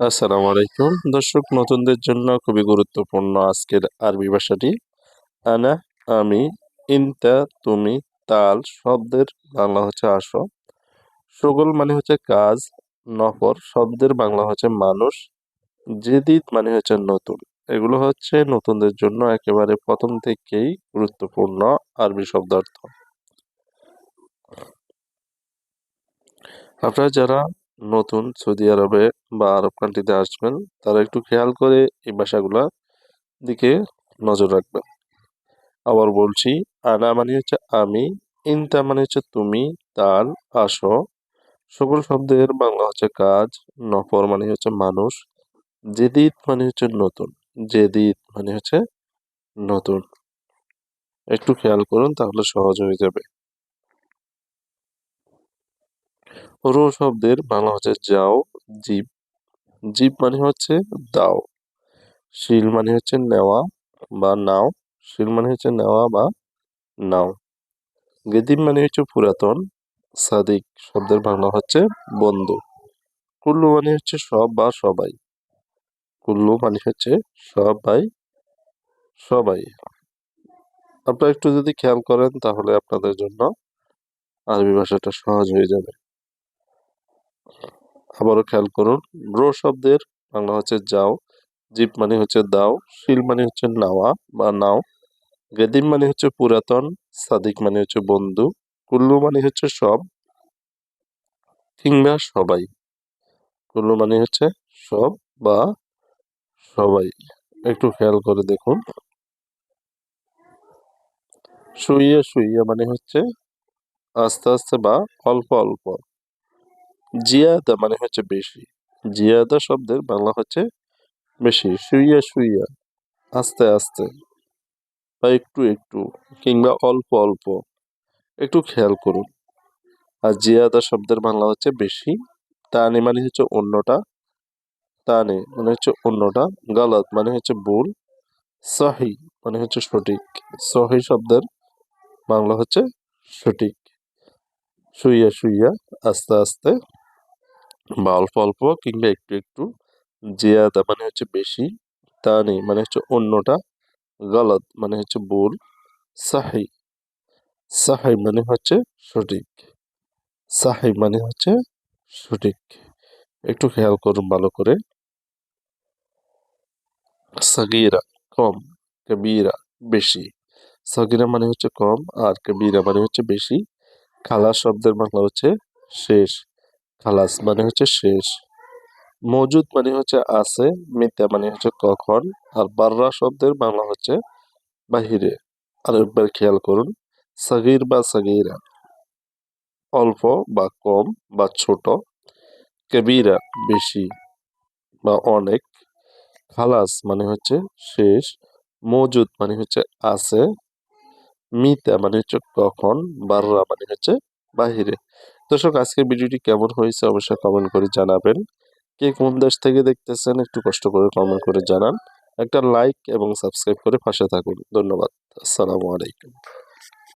আসসালামু আলাইকুম। দর্শক, নতুনদের জন্য খুবই গুরুত্বপূর্ণ আজকের আরবি ভাষাটি। আনা, আমি, ইনতা, তুমি, তাল শব্দের বাংলা হচ্ছে আসো। সগল মানে হচ্ছে কাজ। নফর শব্দের বাংলা হচ্ছে মানুষ। জেদিদ মানে হচ্ছে নতুন। এগুলো হচ্ছে নতুনদের জন্য একেবারে প্রথম থেকেই গুরুত্বপূর্ণ আরবি শব্দার্থ। আপনারা যারা নতুন সৌদি আরবে বা আরব কান্ট্রিতে আসবেন, তারা একটু খেয়াল করে এই ভাষাগুলোর দিকে নজর রাখবেন। আবার বলছি, আনা মানে হচ্ছে আমি, ইনতা মানে হচ্ছে তুমি তাল আসো। সকল শব্দের বাংলা হচ্ছে কাজ, নফর মানে হচ্ছে মানুষ, জেদিদ মানে হচ্ছে নতুন, জেদিদ মানে হচ্ছে নতুন। একটু খেয়াল করুন, তাহলে সহজ হয়ে যাবে। রো শব্দের বাংলা হচ্ছে যাও, জীব। জীব মানে হচ্ছে দাও। শিল মানে হচ্ছে নেওয়া বা নাও। শিল মানে হচ্ছে নেওয়া বা নাও। গেদিম মানে হচ্ছে পুরাতন। সাদিক শব্দের বাংলা হচ্ছে বন্ধু। কুল্লু মানে হচ্ছে সব বা সবাই। কুল্লু মানে হচ্ছে সবাই সবাই। আপনারা একটু যদি খেয়াল করেন তাহলে আপনাদের জন্য আরবি ভাষাটা সহজ হয়ে যাবে। আবারও খেয়াল করুন ব্রো শব্দের বাংলা হচ্ছে যাও, জিপ মানে হচ্ছে দাও, শিল মানে হচ্ছে নাওয়া বা নাও, গেদিম মানে হচ্ছে পুরাতন, সাদিক মানে হচ্ছে বন্ধু, কুল্লু মানে হচ্ছে সব, কিংবা সবাই। কুল্লু মানে হচ্ছে সব বা সবাই। একটু খেয়াল করে দেখুন। শুইয়া শুইয়া মানে হচ্ছে আস্তে আস্তে বা অল্প অল্প। জিয়াদা মানে হচ্ছে বেশি। জিয়াদা শব্দের বাংলা হচ্ছে বেশি, শুইয়া শুইয়া, আস্তে আস্তে, বা একটু একটু, কিংবা অল্প অল্প। একটু খেয়াল করুন। আর জিয়াদা শব্দের বাংলা হচ্ছে বেশি, তানে মানে হচ্ছে অন্যটা, তানে মানে হচ্ছে অন্যটা, গালাত মানে হচ্ছে ভুল, সহি মানে হচ্ছে সঠিক। সহি শব্দের বাংলা হচ্ছে সঠিক। শুইয়া শুইয়া, আস্তে আস্তে বা অল্প অল্প কিংবা একটু একটু জিয়াদা মানে হচ্ছে বেশি, তা নেই। মানে হচ্ছে অন্যটা গলত মানে হচ্ছে ভুল। সাহি সাহি মানে হচ্ছে সঠিক। সাহি মানে হচ্ছে সঠিক। একটু খেয়াল করুন ভালো করে। সাগিরা, কম, কবিরা, বেশি। সাগিরা মানে হচ্ছে কম আর কবিরা মানে হচ্ছে বেশি। খালা শব্দের বাংলা হচ্ছে শেষ। খালাস মানে হচ্ছে শেষ। মজুদ মানে হচ্ছে আছে, মিথ্যা মানে হচ্ছে কখন, আর বাররা শব্দের বাংলা হচ্ছে বাহিরে। আর একবার খেয়াল করুন, সাগির বা সাগিরা, অল্প বা কম বা ছোট, কেবিরা বেশি বা অনেক, খালাস মানে হচ্ছে শেষ, মজুদ মানে হচ্ছে আছে মিতা মানে হচ্ছে কখন, বাররা মানে হচ্ছে বাহিরে। দর্শক, আজকের ভিডিওটি কেমন হয়েছে অবশ্যই কমেন্ট করে জানাবেন। কে কোন দেশ থেকে দেখতেছেন একটু কষ্ট করে কমেন্ট করে জানান। একটা লাইক এবং সাবস্ক্রাইব করে পাশে থাকুন। ধন্যবাদ। আসসালামু আলাইকুম।